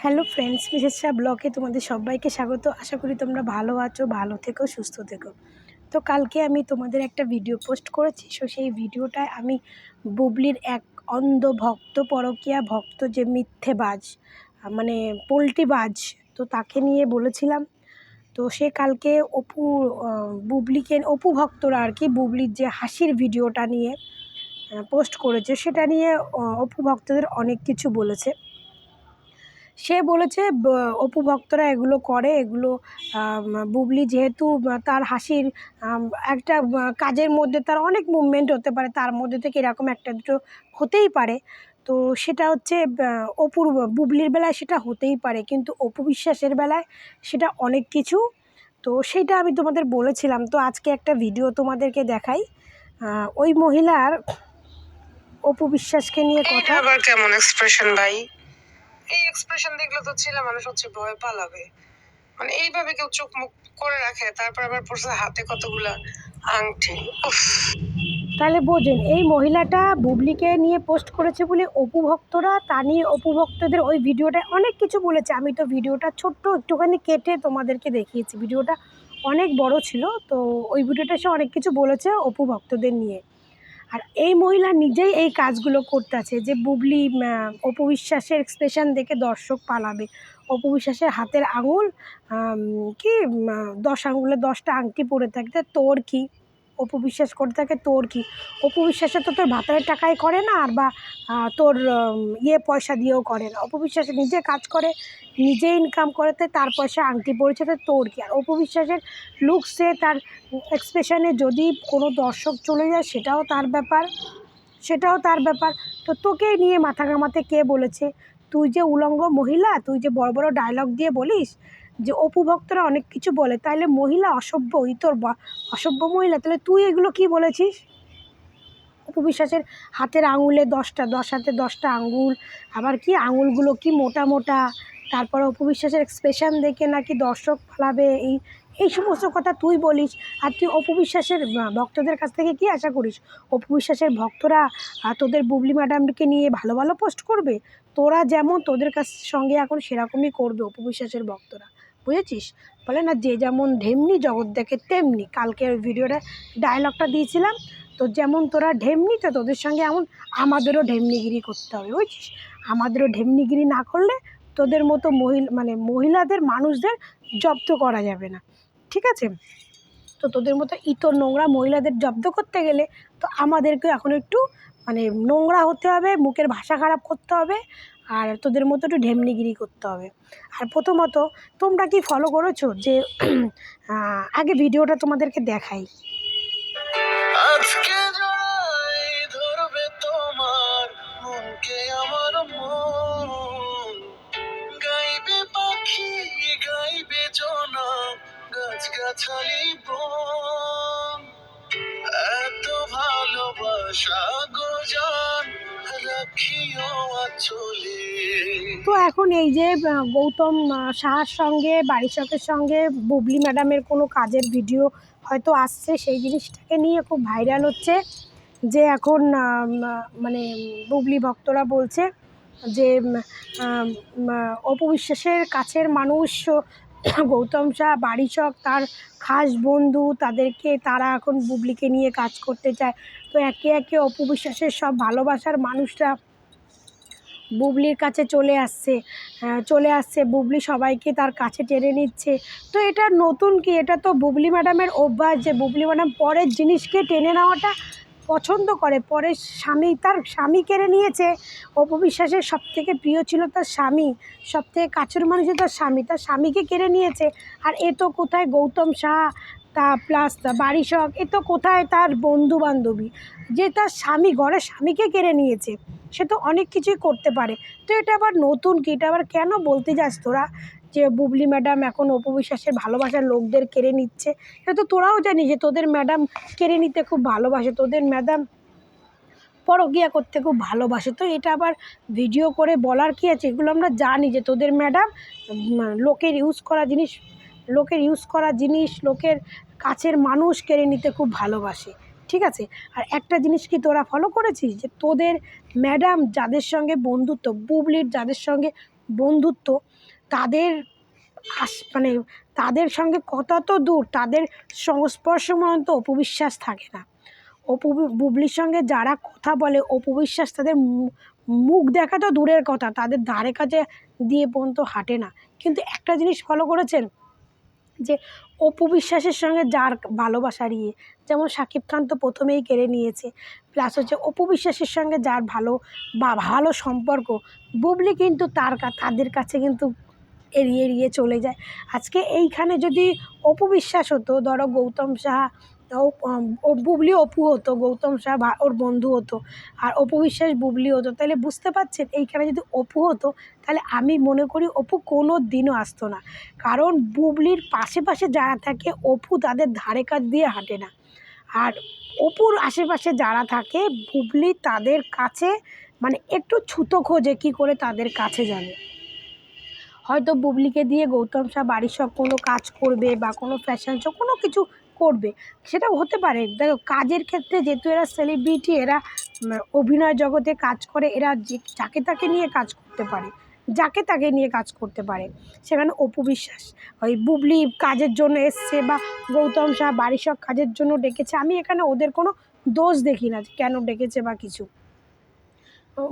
Hello friends Mrs Shah ব্লগে তোমাদের সবাইকে স্বাগত। আশা করি তোমরা ভালো আছো, ভালো থেকো, সুস্থ থেকো। তো কালকে আমি তোমাদের একটা ভিডিও পোস্ট করেছি। সো সেই ভিডিওটায় আমি বুবলির এক অন্ধ ভক্ত পরকিয়া ভক্ত যে মিথ্যেবাজ মানে পোল্টিবাজ তো তাকে নিয়ে বলেছিলাম। তো সে কালকে অপু বুবলিকে, অপু ভক্তরা আর কি বুবলির যে হাসির ভিডিওটা নিয়ে পোস্ট করেছে, সেটা নিয়ে অপু ভক্তদের অনেক কিছু বলেছে। সে বলেছে, ব- অপু ভক্তরা এগুলো করে, এগুলো বুবলি যেহেতু তার হাসির একটা কাজের মধ্যে তার অনেক মুভমেন্ট হতে পারে, তার মধ্যে থেকে এরকম একটা দুটো হতেই পারে। তো সেটা হচ্ছে অপুর বুবলির বেলায় সেটা হতেই পারে, কিন্তু অপু বিশ্বাসের বেলায় সেটা অনেক কিছু। তো সেটা আমি তোমাদের বলেছিলাম। তো আজকে একটা ভিডিও তোমাদেরকে দেখাই। ওই মহিলার অপু বিশ্বাসকে নিয়ে কথা। কেমন এক্সপ্রেশন ভাই? এই এক্সপ্রেশন দেখলে তো ছেলে মানুষ হচ্ছে ভয় পালাবে। মানে এইভাবে কেউ চোখ মুখ করে রাখে, তারপর আবার পড়ছে হাতে কতগুলা আংটি তাহলে বোঝেন, এই মহিলাটা বুবলিকে নিয়ে পোস্ট করেছে বলে অপু ভক্তরা, তা নিয়ে অপু ভক্তদের ওই ভিডিওটা অনেক কিছু বলেছে। আমি তো ভিডিওটা ছোট্ট একটুখানি কেটে তোমাদেরকে দেখিয়েছি। ভিডিওটা অনেক বড় ছিল, তো ওই ভিডিওটা সে অনেক কিছু বলেছে অপু ভক্তদের নিয়ে। আর এই মহিলা নিজেই এই কাজগুলো করতেছে যে বুবলি অপবিশ্বাসের অপু বিশ্বাসের এক্সপ্রেশন দেখে দর্শক পালাবে। অপবিশ্বাসের হাতের আঙুল কি দশ আঙুলে দশটা আংটি পরে থাকতে, তোর কি? অপু বিশ্বাস করে থাকে, তোর কি? অপু বিশ্বাসে তো তোর ভাতারের টাকায় করে না আর বা তোর ইয়ে পয়সা দিয়েও করে না। অপু বিশ্বাসে নিজে কাজ করে, নিজে ইনকাম করে তাই তার পয়সা আংটি পড়েছে, তো তোর কি? আর অপু বিশ্বাসের লুকসে তার এক্সপ্রেশনে যদি কোনো দর্শক চলে যায়, সেটাও তার ব্যাপার, সেটাও তার ব্যাপার। তো তোকে নিয়ে মাথা ঘামাতে কে বলেছে? তুই যে উলঙ্গ মহিলা, তুই যে বড় বড় ডায়লগ দিয়ে বলিস যে অপু ভক্তরা অনেক কিছু বলে তাহলে মহিলা অসভ্য ওই তোর অসভ্য মহিলা তাহলে তুই এগুলো কি বলেছিস? অপু বিশ্বাসের হাতের আঙুলে দশটা, দশ হাতে দশটা আঙুল, আবার কি আঙুলগুলো কি মোটা মোটা, তারপর অপু বিশ্বাসের এক্সপ্রেশন দেখে নাকি দর্শক ফলাবে, এই এই সমস্ত কথা তুই বলিস, আর তুই অপু বিশ্বাসের ভক্তদের কাছ থেকে কি আশা করিস? অপু বিশ্বাসের ভক্তরা তোদের বুবলি ম্যাডামকে নিয়ে ভালো ভালো পোস্ট করবে? তোরা যেমন তোদের কাছ সঙ্গে এখন সেরকমই করবে অপু বিশ্বাসের ভক্তরা। বুঝেছিস? বলে, না, যে যেমন ঢেমনি, জগৎ দেখে তেমনি। কালকে ওই ভিডিওটা ডায়লগটা দিয়েছিলাম। তো যেমন তোরা ঢেমনি, তো তোদের সঙ্গে এমন আমাদেরও ঢেমনিগিরি করতে হবে, বুঝছিস? আমাদেরও ঢেমনিগিরি না করলে তোদের মতো মহিলা মানে মহিলাদের, মানুষদের জব্দ করা যাবে না। ঠিক আছে? তো তোদের মতো ইতর নোংরা মহিলাদের জব্দ করতে গেলে তো আমাদেরকে এখন একটু মানে নোংরা হতে হবে, মুখের ভাষা খারাপ করতে হবে। আর তোদের মতো একটু ঢেমনিগিরি করতে হবে। আর প্রথমত, তোমরা কি ফলো করেছ যে আগে ভিডিওটা তোমাদেরকে দেখাই? আজকে ধরবে তোমার মনকে আমার গাইবে পাখি, গাইবে জনম গাছ গাছালি বন। এত ভালোবাসা গোজান তো এখন এই যে গৌতম সাহার সঙ্গে বারিশকের সঙ্গে বুবলি ম্যাডামের কোনো কাজের ভিডিও হয়তো আসছে সেই জিনিসটাকে নিয়ে খুব ভাইরাল হচ্ছে যে এখন মানে বুবলি ভক্তরা বলছে যে উম, আম, আহ, অপু বিশ্বাসের কাছের মানুষ গৌতম শাহ বাড়ি বারিশক, তার খাস বন্ধু, তাদেরকে তারা এখন বুবলিকে নিয়ে কাজ করতে চায়। তো একে একে অপু বিশ্বাসের সব ভালোবাসার মানুষরা বুবলির কাছে চলে আসছে। চলে আসছে। বুবলি সবাইকে তার কাছে টেনে নিচ্ছে। তো এটা নতুন কি? এটা তো বুবলি ম্যাডামের অভ্যাস যে বুবলি ম্যাডাম পরের জিনিসকে টেনে নেওয়াটা পছন্দ করে। পরে স্বামী, তার স্বামী কেড়ে নিয়েছে। অপবিশ্বাসের সব থেকে প্রিয় ছিল তার স্বামী। সব থেকে কাছের মানুষ তার স্বামী। তার স্বামীকে কেড়ে নিয়েছে। আর এ তো কোথায় গৌতম শাহ, তা প্লাস বারিশক, এ তো কোথায় তার বন্ধু বান্ধবী যে তার স্বামী ঘরের স্বামীকে কেড়ে নিয়েছে, সে তো অনেক কিছুই করতে পারে। তো এটা আবার নতুন কি? এটা আবার কেন বলতে যাস তোরা? যে বুবলি ম্যাডাম এখন অপবিশ্বাসের ভালোবাসার লোকদের কেড়ে নিচ্ছে এটা তো তোরাও জানি যে তোদের ম্যাডাম কেড়ে নিতে খুব ভালোবাসে, তোদের ম্যাডাম পরকিয়া করতে খুব ভালোবাসে। তো এটা আবার ভিডিও করে বলার কি আছে? এগুলো আমরা জানি যে তোদের ম্যাডাম লোকের ইউজ করা জিনিস, লোকের ইউজ করা জিনিস, লোকের কাছের মানুষ কেড়ে নিতে খুব ভালোবাসে। ঠিক আছে? আর একটা জিনিস কি তোরা ফলো করেছিস? যে তোদের ম্যাডাম যাদের সঙ্গে বন্ধুত্ব, বুবলির যাদের সঙ্গে বন্ধুত্ব তাদের আস মানে তাদের সঙ্গে কথা তো দূর, তাদের সংস্পর্শ পর্যন্ত অপবিশ্বাস থাকে না। অপু, বুবলির সঙ্গে যারা কথা বলে, অপবিশ্বাস তাদের মুখ দেখা তো দূরের কথা, তাদের ধারে কাছে দিয়ে পর্যন্ত হাঁটে না। কিন্তু একটা জিনিস ফলো করেছেন, যে অপু বিশ্বাসের সঙ্গে যার ভালোবাসা ইয়ে যেমন শাকিব খান তো প্রথমেই কেড়ে নিয়েছে, প্লাস হচ্ছে অপু বিশ্বাসের সঙ্গে যার ভালো বা ভালো সম্পর্ক, বুবলি কিন্তু তার তাদের কাছে কিন্তু এড়িয়ে এড়িয়ে চলে যায়। আজকে এইখানে যদি অপু বিশ্বাস হতো, ধরো গৌতম সাহা বুবলি অপু হতো, গৌতম শাহ ভা- ওর বন্ধু হতো, আর অপু বিশ্বাস বুবলি হতো, তাহলে বুঝতে পারছেন, এইখানে যদি অপু হতো, তাহলে আমি মনে করি অপু কোনো দিনও আসতো না। কারণ বুবলির পাশে পাশে যারা থাকে, অপু তাদের ধারে কাছ দিয়ে হাঁটে না। আর অপুর আশেপাশে যারা থাকে, বুবলি তাদের কাছে মানে একটু ছুতো খোঁজে, কী করে তাদের কাছে যাবে। হয়তো বুবলিকে দিয়ে গৌতম শাহ বাড়ির সব কোনো কাজ করবে বা কোনো ফ্যাশন শো কোনো কিছু করবে। সেটাও হতে পারে। দেখো, কাজের ক্ষেত্রে যেহেতু এরা সেলিব্রিটি এরা অভিনয় জগতে কাজ করে, এরা যে, যাকে তাকে নিয়ে কাজ করতে পারে, যাকে তাকে নিয়ে কাজ করতে পারে। সেখানে অপু বিশ্বাস, ওই বুবলি কাজের জন্য এসছে বা গৌতম শাহ বাড়ির সব কাজের জন্য ডেকেছে। আমি এখানে ওদের কোনো দোষ দেখি না কেন ডেকেছে বা কিছু।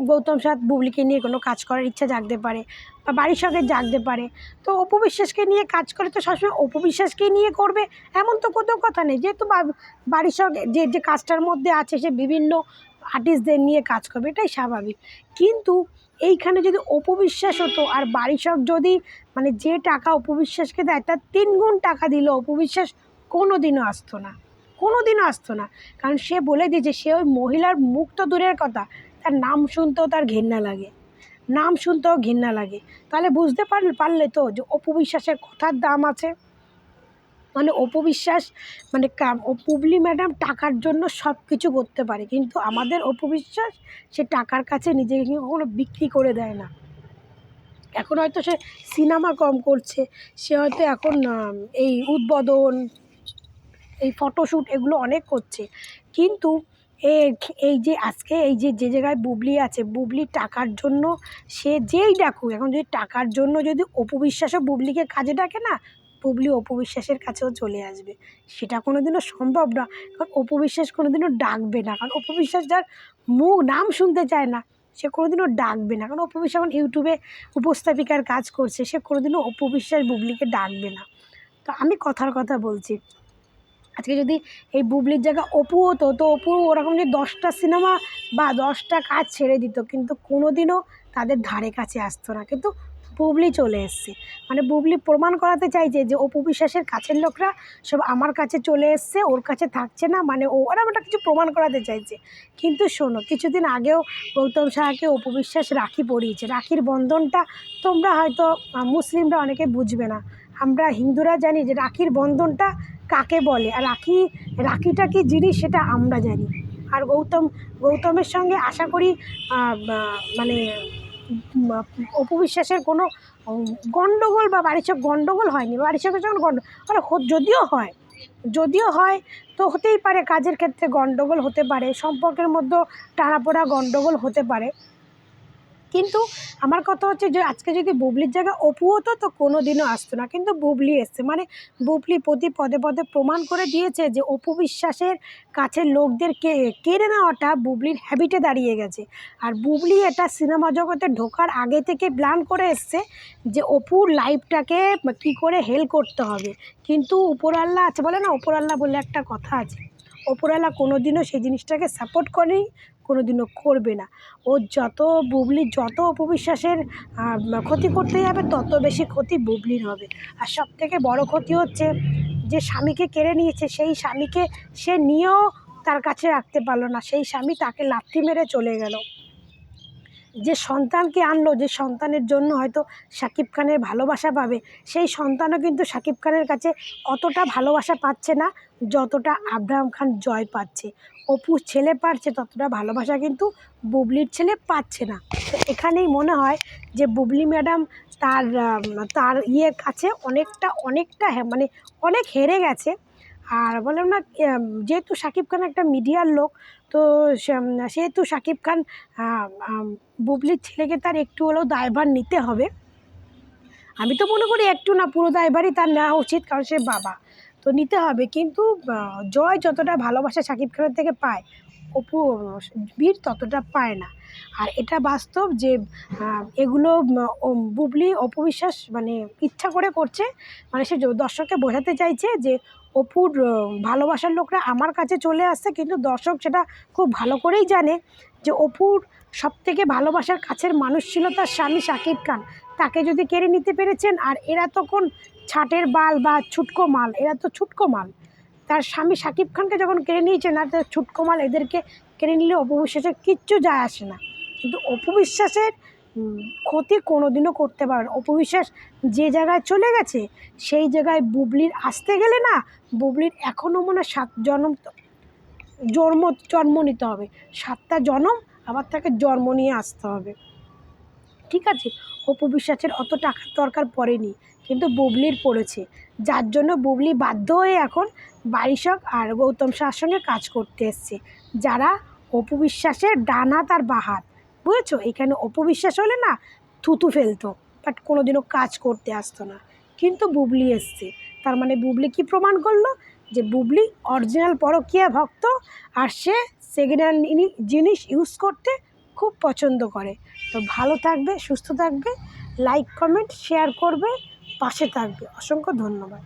গৌতম সাথ বুবলিকে নিয়ে কোনো কাজ করার ইচ্ছা জাগতে পারে বা বাড়ির সঙ্গে জাগতে পারে। তো অপু বিশ্বাসকে নিয়ে কাজ করে তো সবসময় অপু বিশ্বাসকে নিয়ে করবে, এমন তো কোনো কথা নেই। যেহেতু বাড়ির সঙ্গে যে যে কাজটার মধ্যে আছে সে বিভিন্ন আর্টিস্টদের নিয়ে কাজ করবে, এটাই স্বাভাবিক। কিন্তু এইখানে যদি অপু বিশ্বাস হতো আর বাড়ি সব যদি মানে যে টাকা অপু বিশ্বাসকে দেয়, তার তিন গুণ টাকা দিল অপু বিশ্বাস কোনো দিনও আসতো না। কোনো দিনও আসতো না। কারণ সে বলে দিয়েছে, সে ওই মহিলার মুখ তো দূরের কথা। তার নাম শুনতেও তার ঘেন্না লাগে। নাম শুনতেও ঘেন্না লাগে। তাহলে বুঝতে পারলে পারলে তো যে অপবিশ্বাসের কথার দাম আছে। মানে অপবিশ্বাস মানে পুবলি ম্যাডাম টাকার জন্য সব কিছু করতে পারে। কিন্তু আমাদের অপবিশ্বাস সে টাকার কাছে নিজেকে কখনো বিক্রি করে দেয় না। এখন হয়তো সে সিনেমা কম করছে, সে হয়তো এখন এই উদ্বোধন, এই ফটোশ্যুট এগুলো অনেক করছে। কিন্তু এই যে আজকে এই যে যে জায়গায় বুবলি আছে, বুবলি টাকার জন্য সে যেই ডাকুক, এখন যদি টাকার জন্য যদি অপু বিশ্বাসও বুবলিকে কাজে ডাকে না, বুবলি অপু বিশ্বাসের কাছেও চলে আসবে। সেটা কোনো দিনও সম্ভব না। কারণ অপু বিশ্বাস কোনো দিনও ডাকবে না। কারণ অপু বিশ্বাস যার মুখ, নাম শুনতে চায় না, সে কোনো দিনও ডাকবে না। কারণ অপু বিশ্বাস এখন ইউটিউবে উপস্থাপিকার কাজ করছে, সে কোনো দিনও অপু বিশ্বাস বুবলিকে ডাকবে না। তো আমি কথার কথা বলছি আজকে যদি এই বুবলির জায়গা অপু হতো, তো অপু ওরকম যে দশটা সিনেমা বা দশটা কাজ ছেড়ে দিত, কিন্তু কোনো দিনও তাদের ধারে কাছে আসতো না। কিন্তু বুবলি চলে এসছে। মানে বুবলি প্রমাণ করাতে চাইছে যে অপু বিশ্বাসের কাছের লোকরা সব আমার কাছে চলে এসছে, ওর কাছে থাকছে না মানে ও ওরা ওটা কিছু প্রমাণ করাতে চাইছে। কিন্তু শোনো, কিছুদিন আগেও গৌতম সাহাকে অপু বিশ্বাস রাখি পরিয়েছে। রাখির বন্ধনটা তোমরা হয়তো মুসলিমরা অনেকে বুঝবে না। আমরা হিন্দুরা জানি যে রাখির বন্ধনটা কাকে বলে? আর রাখি, রাখিটা কি জিনিস সেটা আমরা জানি। আর গৌতম, গৌতমের সঙ্গে আশা করি মানে অপু বিশ্বাসের কোনো গণ্ডগোল বা বাড়ির সব গণ্ডগোল হয়নি। বাড়ির সঙ্গে যখন গণ্ড আর হো- যদিও হয় যদিও হয়, তো হতেই পারে কাজের ক্ষেত্রে গণ্ডগোল হতে পারে, সম্পর্কের মধ্যে টানাপোড়া গণ্ডগোল হতে পারে। কিন্তু আমার কথা হচ্ছে যে আজকে যদি বুবলির জায়গায় অপু হতো, তো কোনো দিনও আসতো না। কিন্তু বুবলি এসছে। মানে বুবলি প্রতি পদে পদে প্রমাণ করে দিয়েছে যে অপু বিশ্বাসের কাছের লোকদের কে, কেড়ে নেওয়াটা বুবলির হ্যাবিটে দাঁড়িয়ে গেছে। আর বুবলি এটা সিনেমা জগতে ঢোকার আগে থেকে প্ল্যান করে এসছে যে অপুর লাইফটাকে কী করে হেল করতে হবে। কিন্তু উপরাল্লা আছে বলে না? উপরাল্লা বলে একটা কথা আছে। ওপরওয়ালা কোনো দিনও সেই জিনিসটাকে সাপোর্ট করেনি কোনো দিনও করবে না। ও যত বুবলির যত অপবিশ্বাসের ক্ষতি করতে যাবে, তত বেশি ক্ষতি বুবলির হবে। আর সব থেকে বড়ো ক্ষতি হচ্ছে যে স্বামীকে কেড়ে নিয়েছে, সেই স্বামীকে সে নিয়েও তার কাছে রাখতে পারল না। সেই স্বামী তাকে লাথি মেরে চলে গেল। যে সন্তানকে আনলো, যে সন্তানের জন্য হয়তো শাকিব খানের ভালোবাসা পাবে, সেই সন্তানও কিন্তু শাকিব খানের কাছে অতটা ভালোবাসা পাচ্ছে না, যতটা আব্রাহাম খান জয় পাচ্ছে। অপুর ছেলে পাচ্ছে ততটা ভালোবাসা কিন্তু বুবলির ছেলে পাচ্ছে না। তো এখানেই মনে হয় যে বুবলি ম্যাডাম তার তার ইয়ের কাছে অনেকটা অনেকটা হ্যাঁ মানে অনেক হেরে গেছে। আর বললাম না যেহেতু শাকিব খান একটা মিডিয়ার লোক, তো সেহেতু শাকিব খান বুবলির ছেলেকে তার একটু হলেও দায়ভার নিতে হবে। আমি তো মনে করি একটু না, পুরো দায়ভারই তার নেওয়া উচিত, কারণ সে বাবা। তো নিতে হবে, কিন্তু জয় যতটা ভালোবাসা শাকিব খানের থেকে পায় অপু বীর ততটা পায় না। আর এটা বাস্তব যে এগুলো বুবলি অপবিশ্বাস মানে ইচ্ছা করে করছে। মানে সে দর্শককে বোঝাতে চাইছে যে, অপুর ভালোবাসার লোকরা আমার কাছে চলে আসছে, কিন্তু দর্শক সেটা খুব ভালো করেই জানে যে, অপুর সব থেকে ভালোবাসার কাছের মানুষ ছিল তার স্বামী শাকিব খান। তাকে যদি কেড়ে নিতে পেরেছেন, আর এরা তখন ছাটের বাল বা ছুটকো মাল, এরা তো ছুটকো মাল। তার স্বামী শাকিব খানকে যখন কেড়ে নিয়েছে না, তার ছুটকমাল এদেরকে কেড়ে নিলে অপবিশ্বাসের কিচ্ছু যায় আসে না। কিন্তু অপবিশ্বাসের ক্ষতি কোনোদিনও করতে পারে অপবিশ্বাস যে জায়গায় চলে গেছে, সেই জায়গায় বুবলির আসতে গেলে না, বুবলির এখনও মনে সাত জন্ম তো- জন্ম জন্ম নিতে হবে। সাতটা জন্ম আবার তাকে জন্ম নিয়ে আসতে হবে। ঠিক আছে? অপু বিশ্বাসের অত টাকার দরকার পড়েনি। কিন্তু বুবলির পড়েছে। যার জন্য বুবলি বাধ্য হয়ে এখন বারিশক আর গৌতম শাহর সঙ্গে কাজ করতে এসছে। যারা অপু বিশ্বাসের ডান হাত আর বাঁ হাত বুঝেছ? এখানে অপু বিশ্বাস হলে না থুতু ফেলতো বাট কোনোদিনও কাজ করতে আসতো না। কিন্তু বুবলি এসছে। তার মানে বুবলি কি প্রমাণ করল? যে বুবলি অরিজিনাল পরকীয়া ভক্ত আর সে সেকেন্ড হ্যান্ড জিনিস ইউজ করতে খুব পছন্দ করে। তো ভালো থাকবে, সুস্থ থাকবে লাইক কমেন্ট শেয়ার করবে। পাশে থাকবে। অসংখ্য ধন্যবাদ।